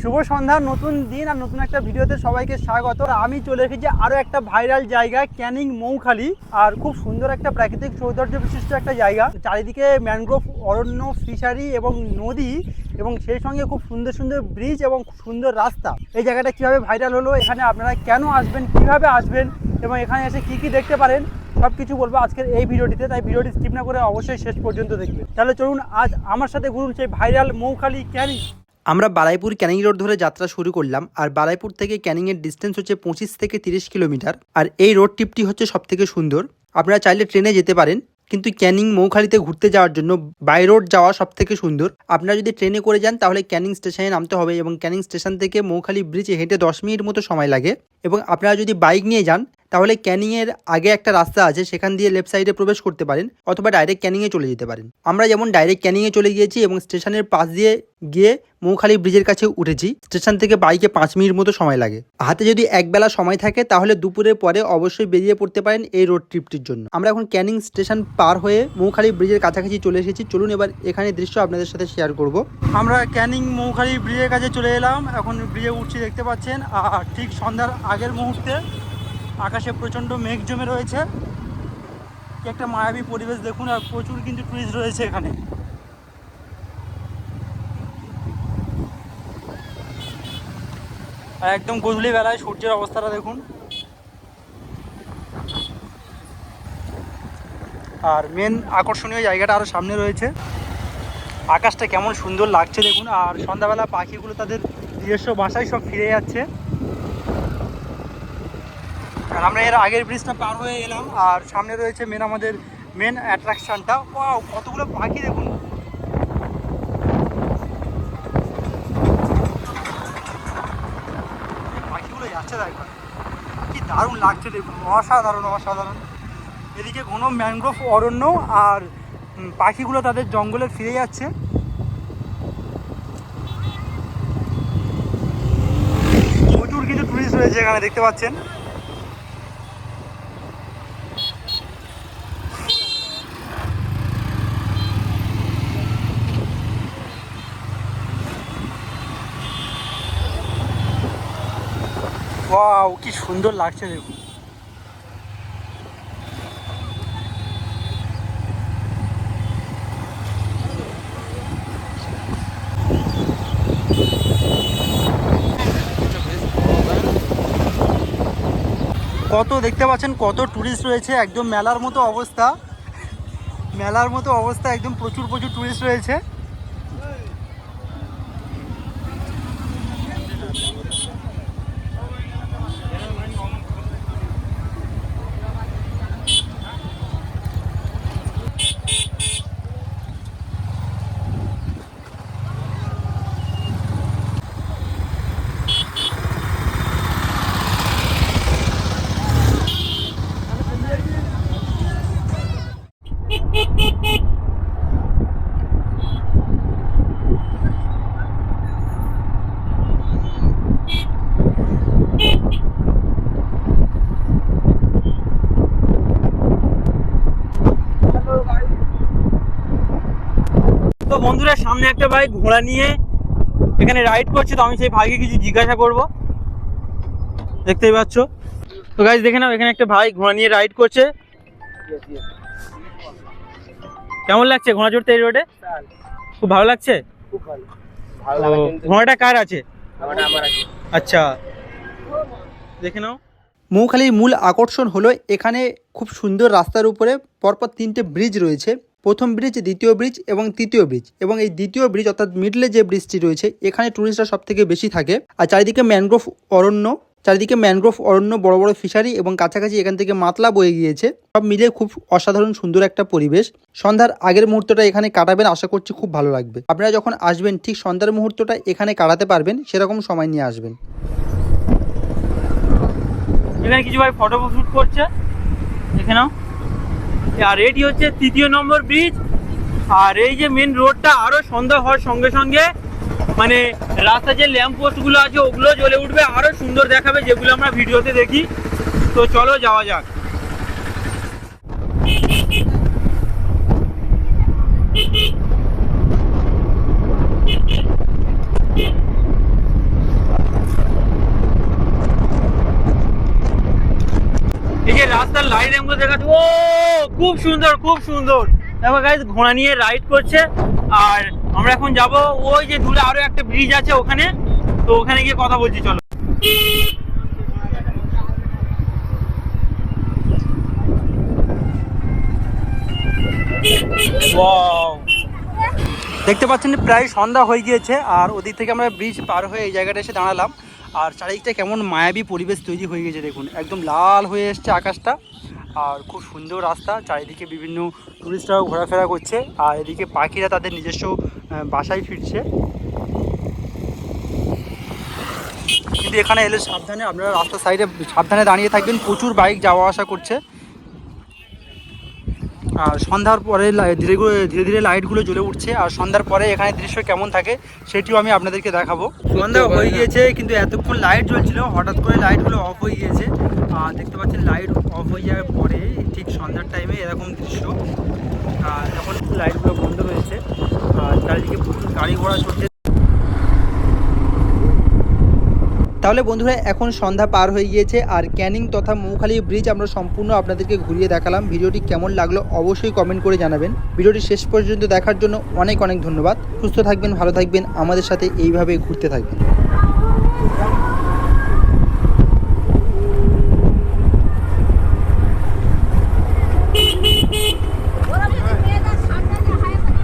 শুভ সন্ধ্যার নতুন দিন আর নতুন একটা ভিডিওতে সবাইকে স্বাগত। আমি চলে এসেছি আরও একটা ভাইরাল জায়গা ক্যানিং মৌখালি। আর খুব সুন্দর একটা প্রাকৃতিক সৌন্দর্য বিশিষ্ট একটা জায়গা। চারিদিকে ম্যানগ্রোভ অরণ্য ফিশারি এবং নদী এবং সেই সঙ্গে খুব সুন্দর সুন্দর ব্রিজ এবং সুন্দর রাস্তা। এই জায়গাটা কীভাবে ভাইরাল হলো, এখানে আপনারা কেন আসবেন, কীভাবে আসবেন এবং এখানে এসে কি কি দেখতে পারেন সব কিছু বলব আজকের এই ভিডিওটিতে। তাই ভিডিওটি স্কিপ না করে অবশ্যই শেষ পর্যন্ত দেখবে তাহলে চলুন, আজ আমার সাথে ঘুরুন সেই ভাইরাল মৌখালি ক্যানিং। আমরা বালাইপুর ক্যানিং রোড ধরে যাত্রা শুরু করলাম, আর বালাইপুর থেকে ক্যানিংয়ের ডিস্টেন্স হচ্ছে পঁচিশ থেকে তিরিশ কিলোমিটার, আর এই রোড ট্রিপটি হচ্ছে সব থেকে সুন্দর। আপনারা চাইলে ট্রেনে যেতে পারেন, কিন্তু ক্যানিং মৌখালিতে ঘুরতে যাওয়ার জন্য বাই রোড যাওয়া সব থেকে সুন্দর। আপনারা যদি ট্রেনে করে যান, তাহলে ক্যানিং স্টেশনে নামতে হবে এবং ক্যানিং স্টেশন থেকে মৌখালি ব্রিজে হেঁটে দশ মিনিট মতো সময় লাগে। এবং আপনারা যদি বাইক নিয়ে যান তাহলে ক্যানিংয়ের আগে একটা রাস্তা আছে, সেখান দিয়ে লেফট সাইডে প্রবেশ করতে পারেন অথবা ডাইরেক্ট ক্যানিংয়ে চলে যেতে পারেন। আমরা যেমন ডাইরেক্ট ক্যানিংয়ে চলে গিয়েছি এবং স্টেশনের পাশ দিয়ে গিয়ে মৌখালি ব্রিজের কাছে উঠেছি স্টেশন থেকে বাইকে পাঁচ মিনিট মতো সময় লাগে। হাতে যদি একবেলা সময় থাকে, তাহলে দুপুরের পরে অবশ্যই বেরিয়ে পড়তে পারেন এই রোড ট্রিপটির জন্য। আমরা এখন ক্যানিং স্টেশন পার হয়ে মৌখালি ব্রিজের কাছাকাছি চলে এসেছি। চলুন এবার এখানে দৃশ্য আপনাদের সাথে শেয়ার করব। আমরা ক্যানিং মৌখালি ব্রিজের কাছে চলে এলাম। এখন ব্রিজে উঠছি, দেখতে পাচ্ছেন, আর ঠিক সন্ধ্যার আগের মুহূর্তে আকাশে প্রচণ্ড মেঘ জমে রয়েছে। কি একটা মায়াবী পরিবেশ দেখুন, আর প্রচুর কিন্তু টুরিস্ট রয়েছে এখানে। আর একদম গধূলি বেলায় সূর্যের অবস্থাটা দেখুন। আর মেন আকর্ষণীয় জায়গাটা আরও সামনে রয়েছে। আকাশটা কেমন সুন্দর লাগছে দেখুন, আর সন্ধ্যাবেলা পাখিগুলো তাদের নিজস্ব বাসায় সব ফিরে যাচ্ছে। আর আমরা এর আগের ব্রিজটা পার হয়ে এলাম, আর সামনে রয়েছে মেন আমাদের মেন অ্যাট্রাকশনটা ওয়াও কতগুলো পাখি দেখুন। পাখিগুলো যাচ্ছে দেখুন কি দারুণ লাগছে দেখুন, অসাধারণ অসাধারণ। এদিকে ঘন ম্যানগ্রোভ অরণ্য, আর পাখিগুলো তাদের জঙ্গলে ফিরে যাচ্ছে। প্রচুর কিন্তু টুরিস্ট রয়েছে এখানে, দেখতে পাচ্ছেন। ওয়াও কি সুন্দর লাগছে দেখুন। কত দেখতে পাচ্ছেন, কত টুরিস্ট রয়েছে, একদম মেলার মতো অবস্থা। মেলার মতো অবস্থা, একদম প্রচুর প্রচুর টুরিস্ট রয়েছে তো বন্ধুরা সামনে একটা ভাই ঘোড়া নিয়ে এখানে রাইড করছে তো আমি সেই ভাইকে কিছু জিজ্ঞাসা করব। দেখতেই পাচ্ছ? তো গাইজ দেখে নাও এখানে একটা ভাই ঘোড়া নিয়ে রাইড করছে। কেমন লাগছে ঘোড়া চড়তে এই রোডে খুব ভালো লাগছে? ঘোড়াটা কার আছে? আচ্ছা দেখে নাও। মৌখালির মূল আকর্ষণ হলো এখানে খুব সুন্দর রাস্তার উপরে পরপর তিনটে ব্রিজ রয়েছে। প্রথম ব্রিজ, দ্বিতীয় ব্রিজ এবং তৃতীয় ব্রিজ। এবং এই দ্বিতীয় ব্রিজ অর্থাৎ মিডলে যে ব্রিজটি রয়েছে, এখানে টুরিস্টরা সব থেকে বেশি থাকে। আর চারিদিকে ম্যানগ্রোভ অরণ্য, চারিদিকে ম্যানগ্রোভ অরণ্য, বড় বড় ফিশারি এবং কাছাকাছি এখান থেকে মাতলা বয়ে গিয়েছে। সব মিলে খুব অসাধারণ সুন্দর একটা পরিবেশ। সন্ধ্যার আগের মুহূর্তটা এখানে কাটাবেন, আশা করছি খুব ভালো লাগবে। আপনারা যখন আসবেন, ঠিক সন্ধ্যার মুহূর্তটা এখানে কাটাতে পারবেন, সেরকম সময় নিয়ে আসবেন। এখানে কিছু ভাই ফটো শুট করছে। দেখে নাও। আর এটি হচ্ছে তৃতীয় নম্বর ব্রিজ আর এই যে মেন রোডটা আরও সন্ধ্যা হওয়ার সঙ্গে সঙ্গে মানে রাস্তার যে ল্যাম্প পোস্টগুলো আছে, ওগুলো জ্বলে উঠবে আরও সুন্দর দেখাবে, যেগুলো আমরা ভিডিওতে দেখি। তো চলো যাওয়া যাক। রাইড এমন দেখাচ্ছি ও, খুব সুন্দর খুব সুন্দর। দেখো গাইজ ঘোড়া নিয়ে রাইড করছে। আর আমরা এখন যাব ওই যে দূরে আরও একটা ব্রিজ আছে ওখানে। তো ওখানে গিয়ে কথা বলছি, চলো! দেখতে পাচ্ছেন প্রায় সন্ধ্যা হয়ে গিয়েছে, আর ওদিক থেকে আমরা ব্রিজ পার হয়ে এই জায়গাটা এসে দাঁড়ালাম। আর চারিদিকটা কেমন মায়াবী পরিবেশ তৈরি হয়ে গেছে, দেখুন। একদম লাল হয়ে এসছে আকাশটা। আর খুব সুন্দর রাস্তা, চারিদিকে বিভিন্ন টুরিস্টরাও ঘোরাফেরা করছে, আর এদিকে পাখিরা তাদের নিজস্ব বাসায় ফিরছে। কিন্তু এখানে এলে সাবধানে আপনারা রাস্তার সাইডে সাবধানে দাঁড়িয়ে থাকবেন, প্রচুর বাইক যাওয়া আসা করছে। আর সন্ধ্যার পরে ধীরে ধীরে ধীরে লাইটগুলো জ্বলে উঠছে আর সন্ধ্যার পরে এখানে দৃশ্য কেমন থাকে সেটিও আমি আপনাদেরকে দেখাবো। সন্ধ্যা হয়ে গিয়েছে কিন্তু এতক্ষণ লাইট জ্বলছিল হঠাৎ করে লাইটগুলো অফ হয়ে গিয়েছে। আর দেখতে পাচ্ছেন লাইট অফ হয়ে যাওয়ার পরে ঠিক সন্ধ্যার টাইমে এরকম দৃশ্য। আর যখন লাইটগুলো বন্ধ রয়েছে আর চারিদিকে প্রচুর গাড়ি ঘোড়া চলছে তাহলে বন্ধুরা, এখন সন্ধ্যা পার হয়ে গিয়েছে আর ক্যানিং তথা মৌখালি ব্রিজ আমরা সম্পূর্ণ আপনাদেরকে ঘুরিয়ে দেখালাম। ভিডিওটি কেমন লাগল অবশ্যই কমেন্ট করে জানাবেন। ভিডিওটি শেষ পর্যন্ত দেখার জন্য অনেক অনেক ধন্যবাদ। সুস্থ থাকবেন, ভালো থাকবেন, আমাদের সাথে এইভাবে ঘুরতে থাকবেন।